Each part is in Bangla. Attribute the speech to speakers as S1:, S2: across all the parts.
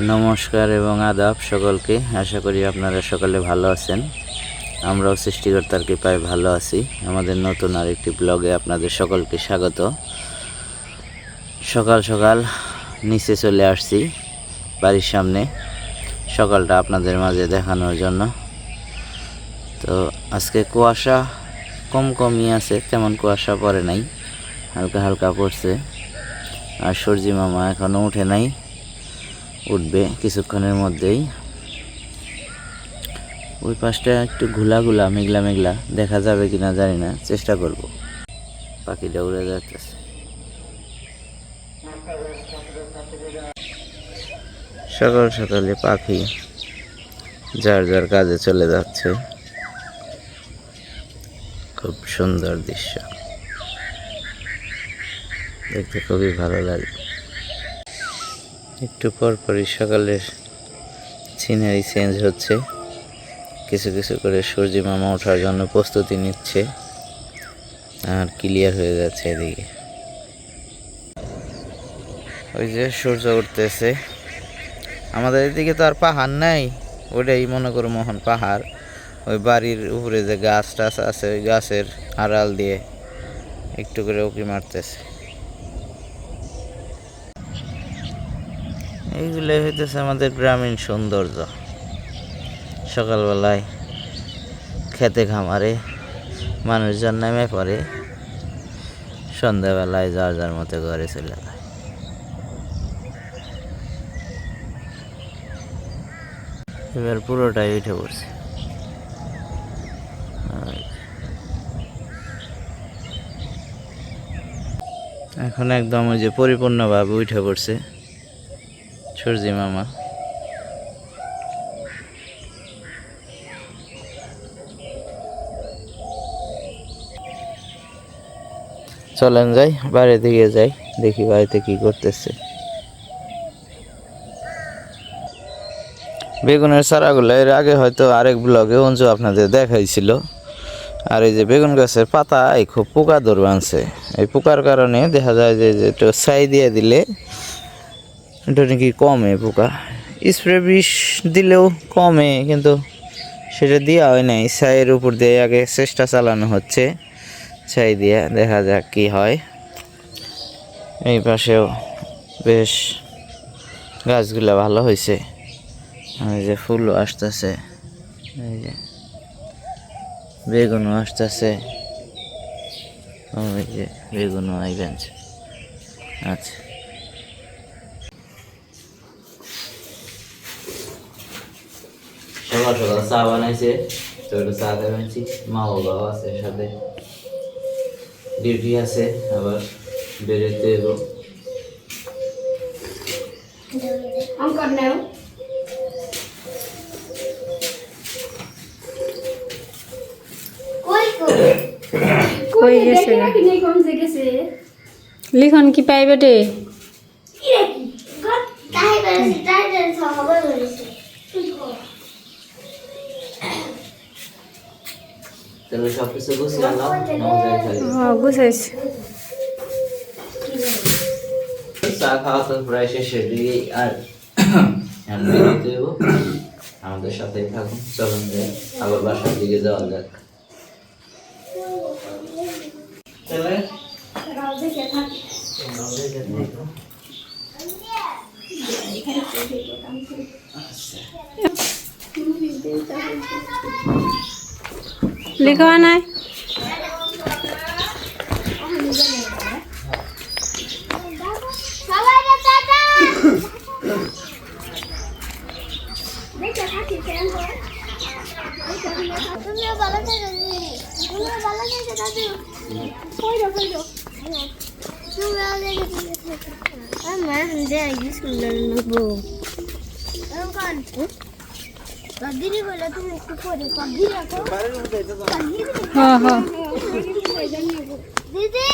S1: নমস্কার এবং আদাব সকলকে। আশা করি আপনারা সকলে ভালো আছেন। আমরাও সৃষ্টিকর্তার কৃপায় ভালো আছি। আমাদের নতুন আরেকটি ব্লগে আপনাদের সকলকে স্বাগত। সকাল সকাল নিচে চলে আসছি বাড়ির সামনে। সকালটা আপনাদের মাঝে দেখানোর জন্য। তো আজকে কুয়াশা কম কমই আছে, তেমন কুয়াশা পড়ে নাই। হালকা হালকা পড়ছে। আর সূর্যি মামা এখনও উঠে নাই। উঠবে কিছুক্ষণের মধ্যেই। ওই পাশটা একটু ঘোলা ঘোলা, মেঘলা মেঘলা, দেখা যাবে কিনা জানি না, চেষ্টা করব। পাখিটা উড়ে যাচ্ছে সকাল সকালে পাখি যার যার কাজে চলে যাচ্ছে। খুব সুন্দর দৃশ্য। দেখতে খুবই ভালো লাগে। একটু পর পরই সকালের সিনারি চেঞ্জ হচ্ছে। কিছু কিছু করে সূর্যি মামা ওঠার জন্য প্রস্তুতি নিচ্ছে। আর ক্লিয়ার হয়ে যাচ্ছে এদিকে। ওই যে সূর্য উঠতেছে। আমাদের এদিকে তো আর পাহাড় নাই। ওটাই মনে করো মোহন পাহাড়। ওই বাড়ির উপরে যে গাছ টাছ আছে, ওই গাছের আড়াল দিয়ে একটু করে উকি মারতেছে। এইগুলো হইতেছে আমাদের গ্রামীণ সৌন্দর্য। সকালবেলায় খেতে খামারে মানুষজন নেমে পড়ে, সন্ধ্যাবেলায় যার যার মতো ঘরে চলে যায়। এবার পুরোটাই উঠে পড়ছে। এখন একদম ওই যে পরিপূর্ণভাবে উঠে পড়ছে। সূর্যি মামা। চলেন যাই বাইরে দিকে যাই, দেখি বাড়িতে কি করতেছে। বেগুনের চারাগুলো এর আগে হয়তো আরেক ব্লগে অঞ্জু আপনাদের দেখাইছিল। আর এই যে বেগুন গাছের পাতায় খুব পোকা ধরবে এই পোকার কারণে দেখা যায় যে যে একটু ছাই দিয়ে দিলে এটা নাকি কমে পোকা। স্প্রে বিষ দিলেও কমে, কিন্তু সেটা দেওয়া হয় নাই। ছাইয়ের উপর দিয়ে আগে চেষ্টা চালানো হচ্ছে। ছাই দিয়ে দেখা যাক কি হয়। এই পাশেও বেশ গাছগুলো ভালো হয়েছে। এই যে ফুলও আসতেছে। এই যে বেগুনও আসতেছে। ওই যে বেগুনও আইবেন। আচ্ছা। সকাল সকাল চা বানাইছে তো একটু চা দেবেছি মা বাবাও আছে সাথে ডিউটি আছে আবার বেরোতে.
S2: কই
S3: গেছে লিখন কি পাইবে
S2: কি রে কি তাই তাই করেছে
S1: তাহলে সব কিছু গুছিয়ে মজায়
S3: হ্যাঁ গুছাইছে
S1: চা খাওয়া তো প্রায় শেষের দিকে আর বেরোতে দেবো আমাদের সাথেই থাকুন চলুন যাই আবার বাসার দিকে যাওয়া যাক। তাহলে?
S2: রাও দেখে থাক
S3: নাই?
S2: দেখে আমার দে স্কুল লাগবো। কোন কাদিরি বলে তুমি একটু পরে কাদিরি রাখো
S3: হ্যাঁ হ্যাঁ
S2: দিদি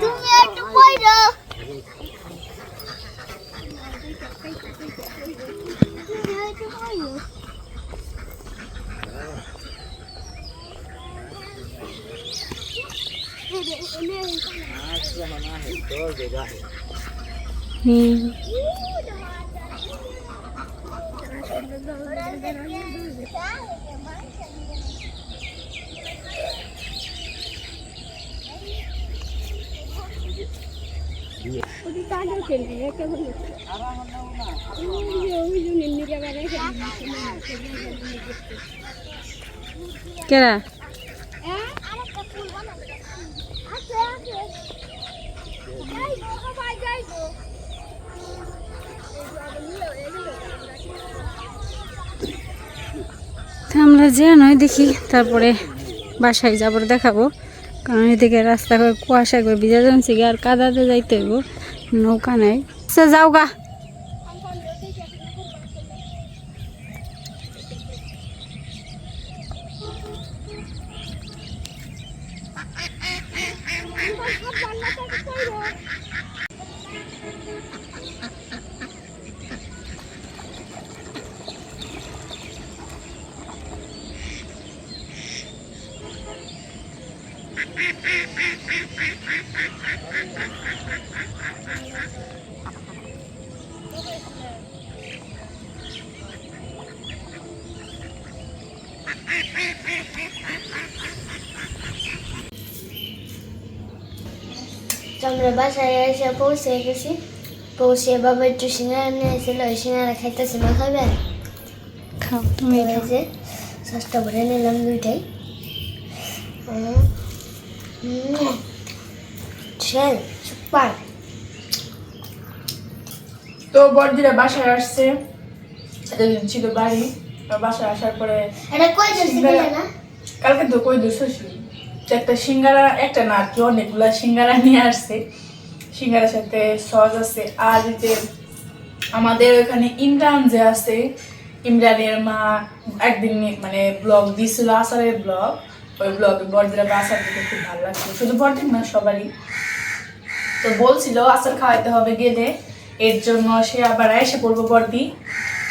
S2: তুমি একটু পড়ো
S3: হুম কেরা
S2: আরেকটা ফুল বানাবো আছে আছে যাইবো সবাই যাইবো
S3: তো আমরা যে নয় দেখি, তারপরে বাসায় যাবার দেখাবো। কারণ এদিকে রাস্তা করে কুয়াশা করে ভিজা জানছি আর কাদাতে যাইতে হইব, নৌকা নাই। সে যাও গা।
S2: আমরা বাসায় এসে পৌঁছে গেছি। পৌঁছে বাবা একটু সিঙ্গারা নিয়ে এসেছিল ওই সিঙ্গারা খাইতেছি মা খাবে?
S3: খাও তুমি।
S2: হয়েছে সসটা ভরে নিলাম দুইটাই। Shell super.
S4: তো বড়দিরা বাসায় আসছে। এতদিন ছিল বাড়ি বাসায় আসার পরে
S2: এটা কই দিছি না
S4: কালকে তো কই একটা সিঙ্গারা, একটা না কি অনেকগুলা সিঙ্গারা নিয়ে আসছে। সিঙ্গারার সাথে সস আছে। আর যে আমাদের ওখানে ইমরান যে আছে, ইমরানের মা একদিন মানে ব্লগ দিছিল, আসারের ব্লগ ওই ব্লগে বড়দিরা বা আসার দিকে খুব ভালো লাগছিল। শুধু বড়দিন না, সবারই। তো বলছিল আচার খাওয়াইতে হবে গেলে। এর জন্য সে আবার এসে পড়ব বর্দি।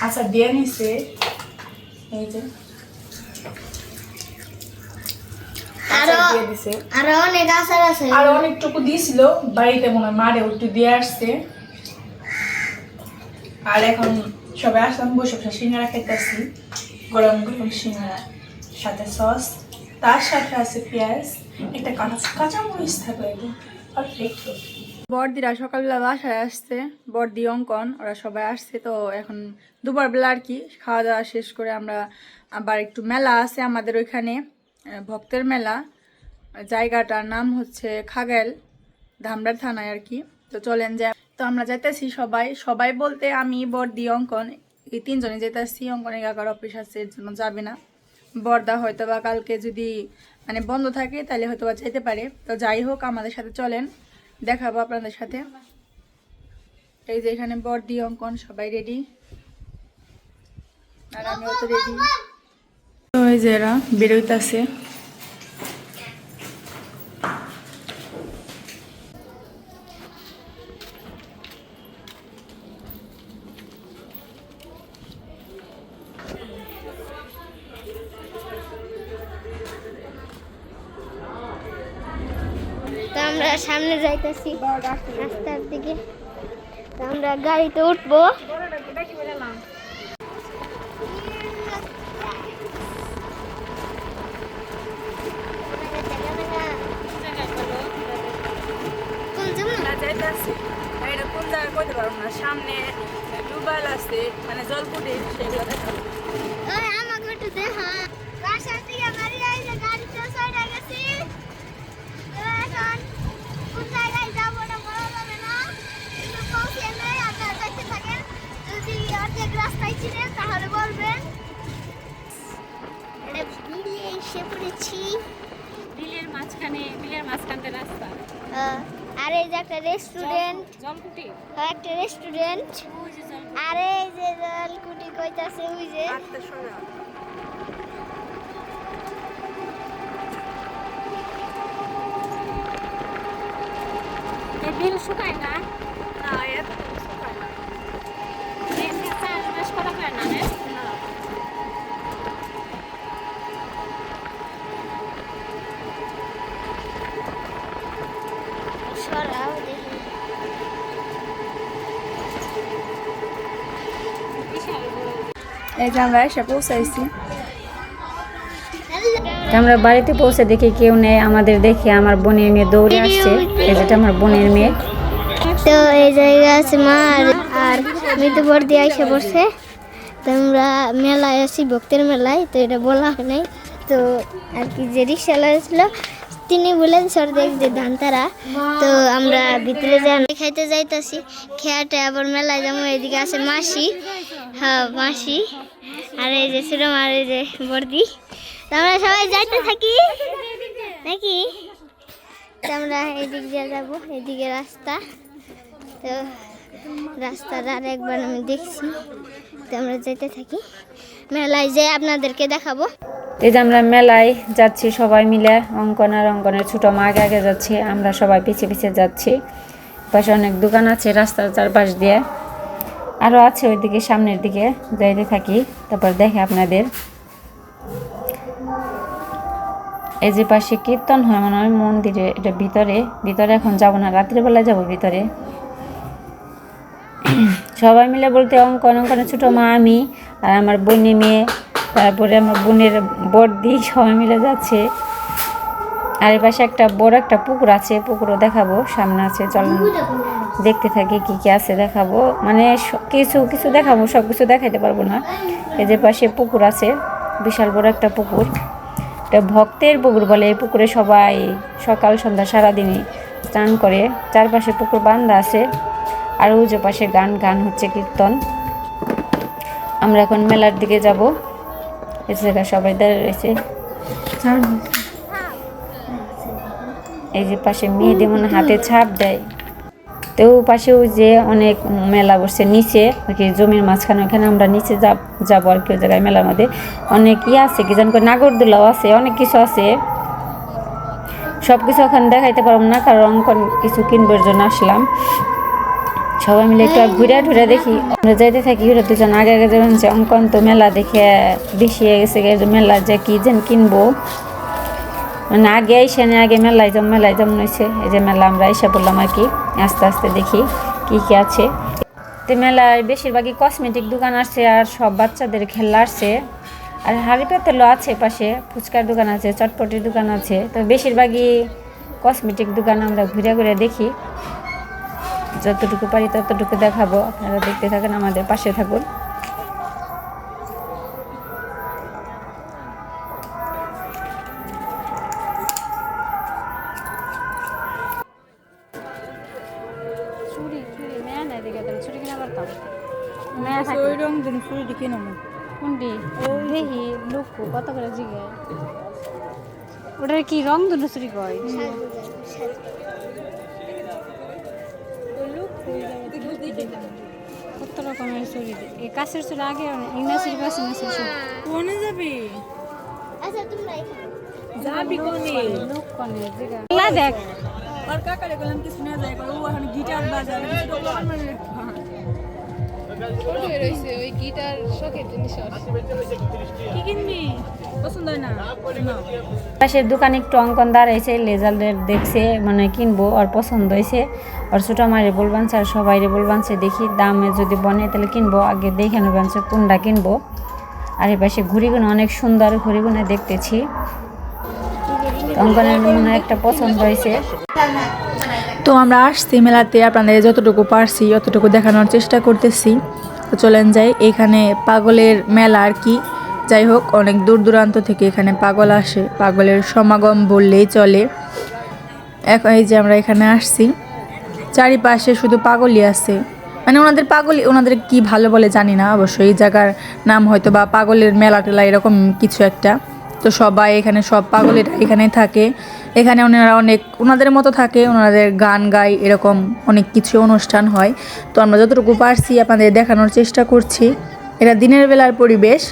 S4: আচার দিয়ে নিছে। এই যে। আচার
S2: আরো-
S4: দিয়ে দিছে।
S2: আরও অনেক আচার আছে।
S4: আর অনেকটুকু দিয়েছিল বাড়িতে মনে হয় মারে একটু দিয়ে আসছে। আর এখন সবাই আসলাম বসে বসে সিঙ্গারা খাইতেছি। গরম গরম সিঙ্গারা সাথে সস তার সাথে আছে পেঁয়াজ একটা কাঁচা কাঁচামরিচ থাকলে পারফেক্ট বড়দিরা সকালবেলা বাসায় আসছে বড়দি অঙ্কন ওরা সবাই আসছে তো এখন দুপুর বেলা আর কি খাওয়া দাওয়া শেষ করে আমরা আবার একটু মেলা আছে আমাদের ওইখানে। ভক্তের মেলা। জায়গাটার নাম হচ্ছে খাগেল, ধামরার থানায় আর কি। তো চলেন যে তো আমরা যাইতেছি সবাই। সবাই বলতে আমি বড়দি অঙ্কন। এই তিনজনে যেতেছি অঙ্কনের কাকার অফিস আছে, এর জন্য যাবে না। বর্দা হয়তো বা কালকে যদি মানে বন্ধ থাকে, তাহলে হয়তো বা যেতে পারে। তো যাই হোক, আমাদের সাথে চলেন। দেখাবো আপনাদের সাথে। এই যে এখানে বর্দি, অঙ্কন, সবাই রেডি আর আমিও তো রেডি এই যে এরা বেরোইতেছে।
S2: আমরা সামনে যাইতেছি। রাস্তার দিকে। আমরা গাড়িতে উঠবো।
S4: সামনে ডুবাল আছে মানে জলপুটি সেগুলো দেখাবো।
S2: আমাকে একটু দেখা। বাসার থেকে বাড়ি আইলে গাড়িতে চড়ে গেছি। এখন কোন জায়গায় যাব না বলা যাবে না। কিন্তু পৌঁছে নেই আপনারা দেখতে থাকেন। যদি অর্ধেক রাস্তায় ছিলেন তাহলে বলবেন। এটা বিলে এসে পড়েছি।
S3: বিলের মাঝখানে বিলের মাঝখানতে রাস্তা।
S2: আহ, আর এই যে একটা রেস্টুরেন্ট একটা রেস্টুরেন্ট আর এই যে জলকুটি কইতাছে ওই যে।
S3: বিল শুকায় না না?
S4: এই যে আমরা এসে পৌঁছাইছি।
S3: আমরা বাড়িতে পৌঁছে দেখি কেউ নেই, আমাদের দেখে আমার বোনের মেয়ে দৌড়ে আসছে। এই যেটা আমার বোনের মেয়ে।
S2: তো এই জায়গা আছে মা আর আর মৃত্যু বর্দি আইসে পড়ছে। তো আমরা মেলায় আছি, ভক্তের মেলায়, তো এটা বলা হয় নাই। তো আর কি যে রিক্সাওয়ালা ছিল, তিনি বলেন সর্দেক যে ধানতারা তো আমরা ভিতরে যাই খাইতে যাইতাছি, খেয়াটে আবার মেলায় যেমন এদিকে আছে মাসি। হ্যাঁ মাসি। আর যে সুরম আর এই যে বর্দি। আমরা সবাই যাইতে থাকি। নাকি? আমরা এদিক দিয়ে যাব, এদিকে রাস্তা। তো রাস্তাটা আর একবার আমি দেখছি। তো আমরা যেতে থাকি। মেলায় যে আপনাদেরকে দেখাবো।
S3: এই যে আমরা মেলায় যাচ্ছি সবাই মিলে। অঙ্কন আর অঙ্কনের ছোটো মা আগে আগে যাচ্ছে। আমরা সবাই পিছিয়ে পিছিয়ে যাচ্ছি। পাশে অনেক দোকান আছে রাস্তার চারপাশ দিয়ে। আরও আছে ওইদিকে, সামনের দিকে যাইতে থাকি। তারপর দেখে আপনাদের। এই যে পাশে কীর্তন হয়, মনে হয় মন্দিরে, এটা ভিতরে। ভিতরে এখন যাব না রাত্রিবেলা যাব ভিতরে। সবাই মিলে বলতে অঙ্কন অঙ্কনের ছোটো মা আমি আর আমার বোনের মেয়ে। তারপরে আমার বোনের বর্দি, সবাই মিলে যাচ্ছে। আর এর পাশে একটা বড় একটা পুকুর আছে, পুকুরও দেখাবো, সামনে আছে চলুন দেখতে থাকি, কি কি আছে দেখাবো। মানে কিছু কিছু দেখাবো, সব কিছু দেখাইতে পারব না। এই যে পাশে পুকুর আছে, বিশাল বড় একটা পুকুর। এটা ভক্তের পুকুর বলে, এই পুকুরে সবাই সকাল, সন্ধ্যা, সারাদিনই স্নান করে। চারপাশে পুকুর বান্ধা আছে, আর যে পাশে গান গান হচ্ছে, কীর্তন। আমরা এখন মেলার দিকে যাব। জায়গায় সবাই দাঁড়িয়ে রয়েছে। এই যে পাশে মেয়েদের মনে হাতে ছাপ দেয়। তো পাশেও যে অনেক মেলা বসছে নিচে আর কি জমির মাঝখানে ওখানে আমরা নিচে যাব যাব আর কি ওই জায়গায় মেলার মধ্যে। অনেক ইয়ে আছে কি জানি নাগরদোলাও আছে অনেক কিছু আছে। সব কিছু ওখানে দেখাইতে পারব না কারণ অঙ্কন কিছু কিনবার জন্য আসলাম। সবাই মিলে একটু ঘুরে ঘুরে দেখি। আমরা যাইতে থাকি ঘুরে দুজন আগে আগে যাবেন যে অঙ্কন তো মেলা দেখে বেশি হয়ে গেছে মেলা যে কি যেন কিনবো। মানে আগে এসে না, আগে মেলায় যাম, মেলায় যেমন হয়েছে এই যে মেলা আমরা এসে বললাম আর কি, আস্তে আস্তে দেখি কি কি আছে। তো মেলায় বেশিরভাগই কসমেটিক দোকান আসছে আর সব বাচ্চাদের খেলনা আসছে। আর হাড়ি পেতেলও আছে পাশে, ফুচকার দোকান আছে, চটপটির দোকান আছে। তো বেশিরভাগই কসমেটিক দোকান আমরা ঘুরে ঘুরে দেখি। যতটুকু পারি ততটুকু দেখাবো। আপনারা দেখতে থাকেন, আমাদের পাশে থাকুন। দেখে তাহলে ছুরি কিনা পারতাম মেয়া থাকে
S4: ওই রং দিন দিকে নামো।
S3: কোনটি? দেখি লুকু কত করে জিগে ওটার কি রং দুটো ছুরি কয়? কত রকমের ছুরি এই কাছের ছুরি আগে ইংনা ছুরি কাছে না ছুরি
S4: কোনে যাবি?
S2: আচ্ছা তোমরা
S4: যাবি কোনে
S3: লুক কনে? জিগা দেখ।
S4: আর কাকারে বললাম কিছু না যায় ও এখন গিটার বাজাবে কি কিনবি? পছন্দ না? না
S3: পাশের দোকানে একটু অঙ্কন দাঁড়াইছে লেজারের দেখছে মানে কিনবো আর পছন্দ হয়েছে। আর ছোটো মারে বলবানছে আর সবাই বলবানছে দেখি দামে যদি বনে তাহলে কিনবো। আগে দেখে নেবানছে কোনটা কিনবো। আর এই পাশে ঘুড়িগুলো অনেক সুন্দর ঘুড়িগুলো দেখতেছি। অঙ্কনের মনে একটা পছন্দ হয়েছে।
S4: তো আমরা আসছি মেলাতে, আপনাদের যতটুকু পারছি, অতটুকু দেখানোর চেষ্টা করতেছি। তো চলেন যাই, এখানে পাগলের মেলা আর কি। যাই হোক, অনেক দূর দূরান্ত থেকে এখানে পাগল আসে। পাগলের সমাগম বললেই চলে। এখন এই যে আমরা এখানে আসছি। চারিপাশে শুধু পাগলই আছে। মানে ওনাদের পাগলই ওনাদের কি ভালো বলে জানি না, অবশ্যই এই জায়গার নাম হয়তো বা পাগলের মেলা টেলা এরকম কিছু একটা। তো সবাই এখানে, সব পাগলের এখানে থাকে। এখানে ওনারা অনেক, ওনাদের মতো থাকে, ওনাদের গান গায়, এরকম অনেক কিছু অনুষ্ঠান হয়। তো আমরা যতটুকু পারছি আপনাদের দেখানোর চেষ্টা করছি। এটা দিনের বেলার পরিবেশ,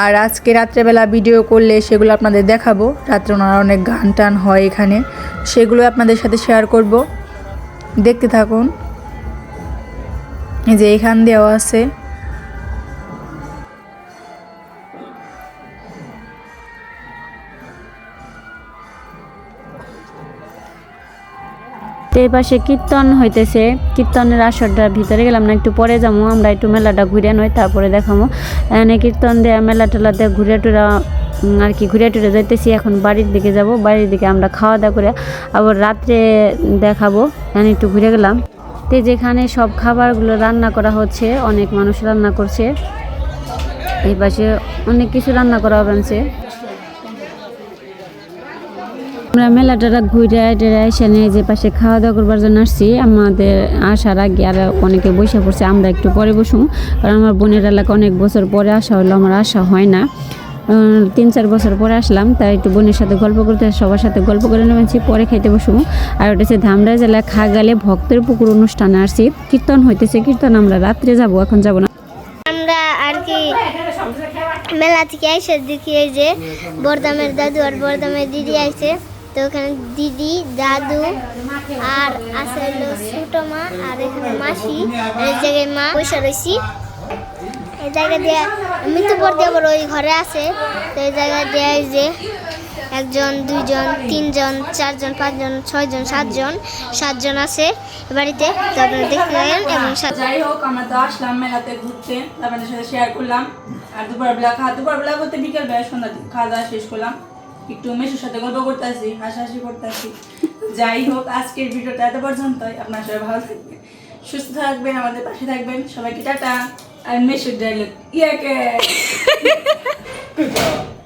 S4: আর আজকে রাত্রেবেলা ভিডিও করলে সেগুলো আপনাদের দেখাবো। রাত্রে ওনারা অনেক গান টান হয় এখানে, সেগুলো আপনাদের সাথে শেয়ার করব। দেখতে থাকুন। এই যে এখান দেওয়া আছে।
S3: এই পাশে কীর্তন হইতেছে। কীর্তনের আসরটার ভিতরে গেলাম না, একটু পরে যাব আমরা একটু মেলাটা ঘুরে নই, তারপরে দেখাবো এখানে কীর্তন দেয়া, মেলা টেলা দিয়ে, ঘুরে টুরা আর কি, ঘুরে টুরে যাইতেছি। এখন বাড়ির দিকে যাব, বাড়ির দিকে আমরা খাওয়া দাওয়া করে আবার রাত্রে দেখাবো। এখানে একটু ঘুরে গেলাম। তো যেখানে সব খাবারগুলো রান্না করা হচ্ছে, অনেক মানুষ রান্না করছে। এই পাশে অনেক কিছু রান্না করা হচ্ছে আমরা মেলাটা ঘুরে টেরে এসে যে পাশে খাওয়া দাওয়া করবার জন্য আসছি, আমাদের আসার আগে আর অনেকে বসে পড়ছে, আমরা একটু পরে বসুম, কারণ আমার বোনের এলাকা অনেক বছর পরে আসা হলো, আমার আসা হয় না। তিন চার বছর পরে আসলাম, তাই একটু বোনের সাথে গল্প করতে, সবার সাথে গল্প করে নেমেছি, পরে খাইতে বসুম। আর ওটা হচ্ছে ধামরা জেলা খাগালে ভক্তের পুকুর অনুষ্ঠানে আসছি। কীর্তন হইতেছে, কীর্তন আমরা রাত্রে যাব, এখন যাব না।
S2: আমরা আর কি মেলা থেকে এসে দেখি এই যে বরদামের দাদু আর বরদামের দিদি আইছে। তো ওখানে দিদি, দাদু আর আছে হলো ছোট মা আর এখানে মাসি। এই জায়গায় মা পয়সা রয়েছি। এই জায়গা দিয়ে মৃত্যু পড়তে আবার ওই ঘরে আছে। তো এই জায়গা দিয়ে যে একজন, দুইজন, তিনজন, চারজন, পাঁচজন, ছয়জন, সাতজন সাতজন আছে বাড়িতে। তো আপনারা দেখতে পারেন এবং
S4: যাই হোক, আমরা তো আসলাম মেলাতে ঘুরতে। আপনাদের সাথে শেয়ার করলাম। আর দুপুরবেলা খাওয়া দুপুরবেলা বলতে বিকেল বেলা সন্ধ্যা খাওয়া দাওয়া শেষ করলাম। একটু মেশোর সাথে গল্প করতেছি, হাসাহাসি করতেছি। যাই হোক, আজকের ভিডিওটা এত পর্যন্ত আপনার সবাই ভালো থাকবেন, সুস্থ থাকবেন, আমাদের পাশে থাকবেন। সবাইকে টাটা। আর মেশোর ডাইলগ ইয়াকে।